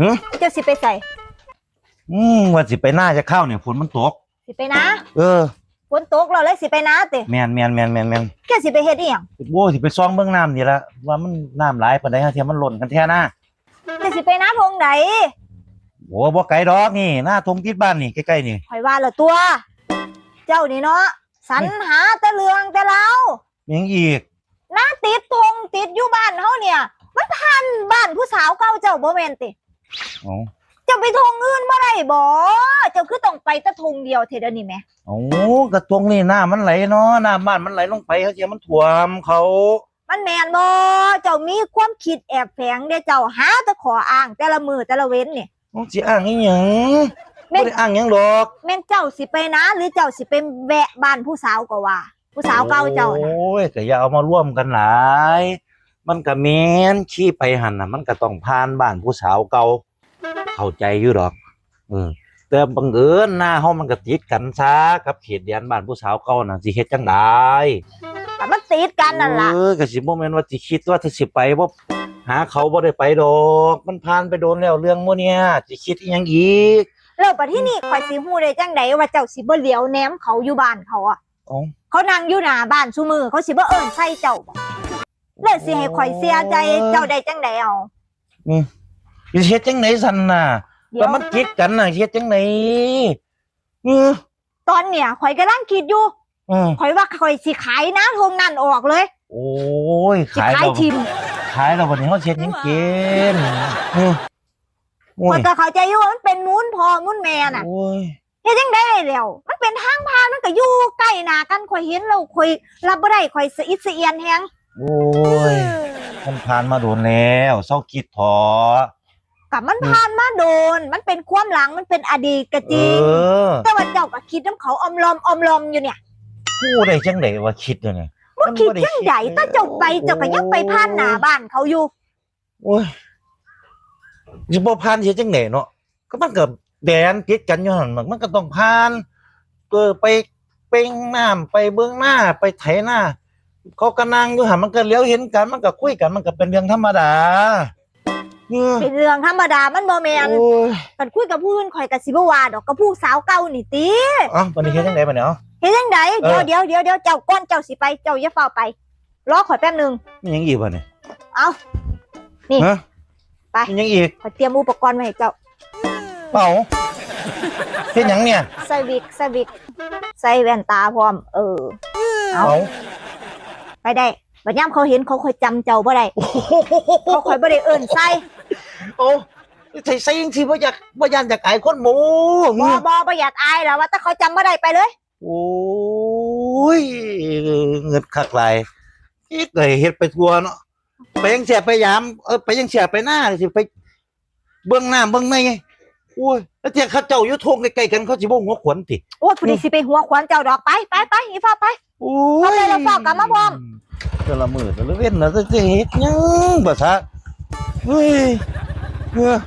หึเจ้าสิไปใส่อืมว่าสิไปหน้าจะเข้าเนี่ยฝนมันตก สิไปนะเออฝนตกเราเลยสิไปนะติแมนแมนแมนแมนแมนแกสิไปเฮ็ดอีหยังโว้สิไปซ่องเบื้องน้ำนี่ละว่ามันน้ำหลายปานใดฮะเทียมันหล่นกันแท้หน้าแกสิไปนะทงไหนโอ้บ่ไกลดอกนี่หน้าทงติดบ้านนี่ใกล้ๆนี่ข่อยว่าละตัว เจ้านี่เนาะสรรหาแต่เรื่องแต่เล่ามีหยังอีกหน้าติดธงติดอยู่บ้านเฮาเนี่ย มันพันบ้านผู้สาวเก่าเจ้าบ่แม่นติ อ๋อเจ้าไปธงอื่นบ่ได้บ่เจ้าคือต้องไปแต่ธงเดียวเท่าเดี๋ยวนี้แหมโอ้กระทงนี่น้ามันไหลเนาะน้ำบ้านมันไหลลงไปเขาเทียมันท่วมเขามันแม่นบ่เจ้ามีความคิดแอบแฝงเด้เจ้าหาแต่ขออ้างแต่ละมือแต่ละเว้นนี่อ๋อสิอ้างอีหยังแม่ บ่นได้อ้างหยังดอกแม่นเจ้าสิไปนะ หรือเจ้าสิไปแวะบ้านผู้สาวก็ว่า ผู้สาวเก่าเจ้าน่ะโอ้ยก็อย่าเอามาร่วมกันหลาย มันก็แม่นขี้ไปหันน่ะ มันก็ต้องผ่านบ้านผู้สาวเก่า เข้าใจอยู่ดอกเออแต่บังเอิญหน้าเฮามันก็ติดกันซะกับเขตแดนบ้านผู้สาวเก่าน่ะสิเฮ็ดจังไดแต่มันติดกันนั่นล่ะเออก็สิบ่แม่นว่าสิคิดว่าถ้าสิไปบ่หาเขาบ่ได้ไปดอก มันผ่านไปโดนแล้วเรื่องหมื้เนี่ยสิคิดอีหยังอีกแล้วบัดที่นี่ข่อยสิฮู้ได้จังไดว่าเจ้าสิบ่เหลียวแหนมเขาอยู่บ้านเขาอะอ๋อเขานั่งอยู่หน้าบ้านซุมือเขาสิบ่เอิ้นใส่เจ้าบ่แล้วสิให้ข่อยเสียใจเจ้าได้จังไดเอา สิเฮ็ดจังไดซั่นน่ะเดี๋ยแต่วมันติดกันน่ะเฮ็ดจังไดเออตอนเนี่ยข่อยกำลังคิดอยู่อือข่อยว่าข่อยสิขายนะทงนั่นออกเลยโอ้ยสิขายขายเราทิมขายเราวันนี้เขาเช็ดยังกินเออโอ้ข่อยยก็เข้าใจอยู่ว่ามันเป็นมูนพ่อมูนแม่น่ะโอ้ยเฮ็ดจังได๋แล้วมันเป็นทางผ่านมันก็อยู่ใกล้หน้ากันข่อยเห็นแล้วข่อยรับบ่ได้ข่อยสะอิดสะเอียนแฮงโอ้ยมันผ่านมาโดนแล้วเศร้าคิดถอ กับมันผ่านมาโดน มันเป็นความหลังมันเป็นอดีตก็จริง เออ แต่ว่าเจ้าก็คิดน้ำเขาอมลอมอมลอมอยู่เนี่ยพูดได้จังไดว่าคิดยังไงว่าคิดจังใหญ่ถ้าเจ้าไปเจ้าก็ยังไปผ่านหน้าบ้านเขาอยู่โอ้ยจะบ่ผ่านเฮ็ดจังไดเนาะก็มันก็แดนติดกันอยู่หั่นมันมันก็ต้องผ่านเออไปเป่งน้ำไปเบื้องหน้าไปไถหน้าเขาก็นั่งอยู่หั่นมันก็เลี้ยวเห็นกันมันก็คุยกันมันก็เป็นเรื่องธรรมดา เออเป็นเรื่องธรรมดามันบ่แม่นโอ้ยกันคุยกับผู้อื่นข่อยก็สิบ่ว่าดอกกับผู้สาวเก่านี่ติเอ้าวันนี้เฮ็ดจังไดบัดเนี่ยเอ้าเฮ็ดจังไดเอเดี๋ยวอเดี๋ยวเดี๋ยวเดี๋ยวเจ้าก่อนเจ้าสิไปเจ้าอย่าเฝ้าไปรอข่อยแป๊บหนึงมีหยังอีกบ่เนี่ยเอานี่ฮะไปมีหยังอีกข่อยเตรียมอุปกรณ์มาให้เจ้าเปล่าเฮ็ดหยังเนี่ยใส่วิกใส่วิกใส่แว่นตาพร้อม เออเอาเอาไปได้บัดยามเขาเห็นเขาค่อยจำเจ้าบ่ได้โอ้โหเขาค่อยบ่ได้เอิ้นใส่ โอ้ใส่ใส่จังซี่บ่อยากบ่ยานอยากอายคนหมู่บ่บ่บ่อยากอายแล้วว่าแต่เขาจำบ่ได้ไปเลย โอ้ยเงิดคักหลายอีกเลยเฮ็ดไปทั่วเนาะไปยังเสียไปยามเออไปยังเสียไปหน้าสิไป เบื้องหน้าเบื้องในโอ้ยแล้วเที่ยเขาเจ้าอยู่ทงใกล้ๆกันเขาสิบ่หัวขวนติโอ้ยผู้นี้สิไปหัวขวานเจ้าดอกไปไปไปอีฟ้าไปโอ้เอาเลยเราฝากกลับมาพร้อมแต่ละมือแต่ละเว้นแล้วจะเฮ็ดหยังบ่ซะเฮ้ย เออ